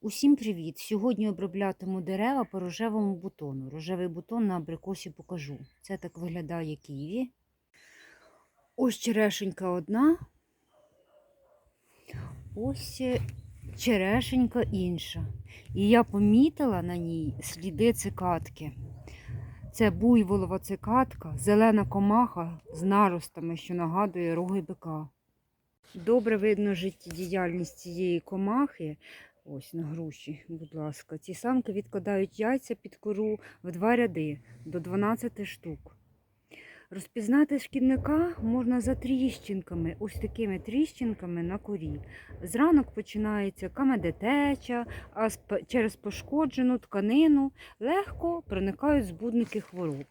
Усім привіт! Сьогодні оброблятиму дерева по рожевому бутону. Рожевий бутон на абрикосі покажу. Це так виглядає ківі. Ось черешенька одна. Ось е, черешенька інша. І я помітила на ній сліди цикатки. Це буйволова цикатка, зелена комаха з наростами, що нагадує роги бика. Добре видно життєдіяльність цієї комахи. Ось на груші, будь ласка. Ці самки відкладають яйця під кору в два ряди до 12 штук. Розпізнати шкідника можна за тріщинками, ось такими тріщинками на корі. Зранок починається камедетеча, а через пошкоджену тканину легко проникають збудники хвороб.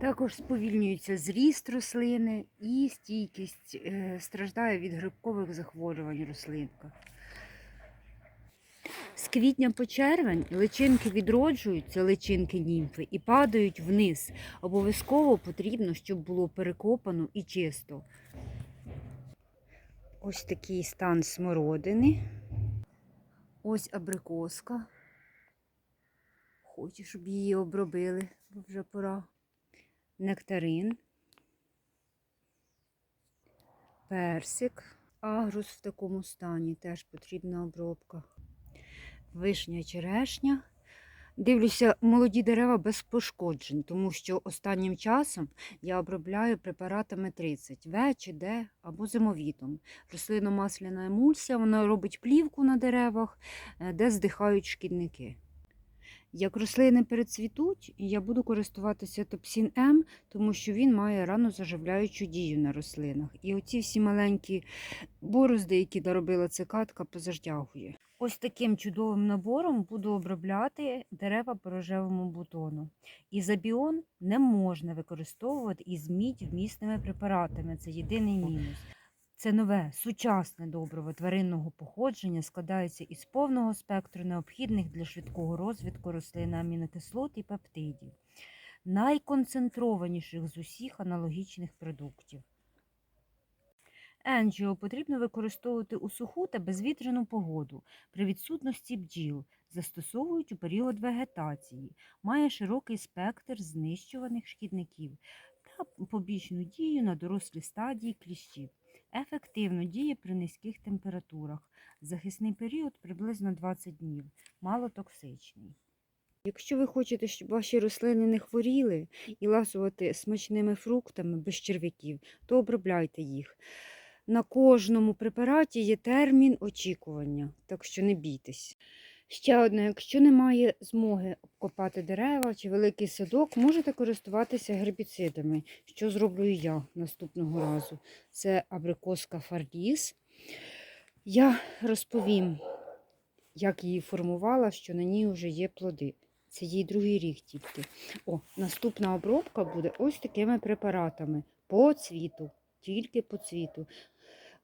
Також сповільнюється зріст рослини і стійкість е, страждає від грибкових захворювань рослинка. З квітня по червень личинки відроджуються, личинки німфи, і падають вниз. Обов'язково потрібно, щоб було перекопано і чисто. Ось такий стан смородини. Ось абрикоска. Хочу, щоб її обробили, бо вже пора. Нектарин. Персик. Агрус в такому стані теж потрібна обробка вишня, черешня. Дивлюся, молоді дерева без пошкоджень, тому що останнім часом я обробляю препаратами 30 В чи Д або зимовітом. Рослинно-масляна емульсія, вона робить плівку на деревах, е, де здихають шкідники. Як рослини перецвітуть, я буду користуватися топсін М, тому що він має ранозаживляючу дію на рослинах. І оці всі маленькі борозди, які доробила цикатка, позаждягує. Ось таким чудовим набором буду обробляти дерева по рожевому бутону. Ізобіон не можна використовувати із мідь вмісними препаратами. Це єдиний мінус. Це нове сучасне добриво тваринного походження складається із повного спектру необхідних для швидкого розвитку рослини амінокислот і пептидів, найконцентрованіших з усіх аналогічних продуктів. Енджіо потрібно використовувати у суху та безвітряну погоду при відсутності бджіл, застосовують у період вегетації, має широкий спектр знищуваних шкідників та побічну дію на дорослі стадії кліщів. Ефективно діє при низьких температурах. Захисний період приблизно 20 днів, малотоксичний. Якщо ви хочете, щоб ваші рослини не хворіли і ласувати смачними фруктами без черв'яків, то обробляйте їх. На кожному препараті є термін очікування, так що не бійтесь. Ще одне, якщо немає змоги обкопати дерева чи великий садок, можете користуватися гербіцидами, що зроблю я наступного разу. Це абрикоска фарліс. Я розповім, як її формувала, що на ній вже є плоди. Це їй другий рік тільки. О, наступна обробка буде ось такими препаратами по цвіту, тільки по цвіту.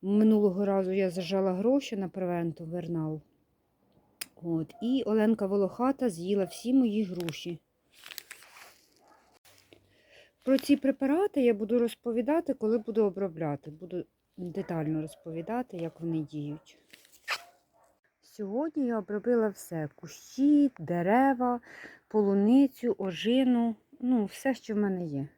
Минулого разу я зажала гроші на превенту Вернал. От, і Оленка Волохата з'їла всі мої груші. Про ці препарати я буду розповідати, коли буду обробляти. Буду детально розповідати, як вони діють. Сьогодні я обробила все: кущі, дерева, полуницю, ожину, ну, все, що в мене є.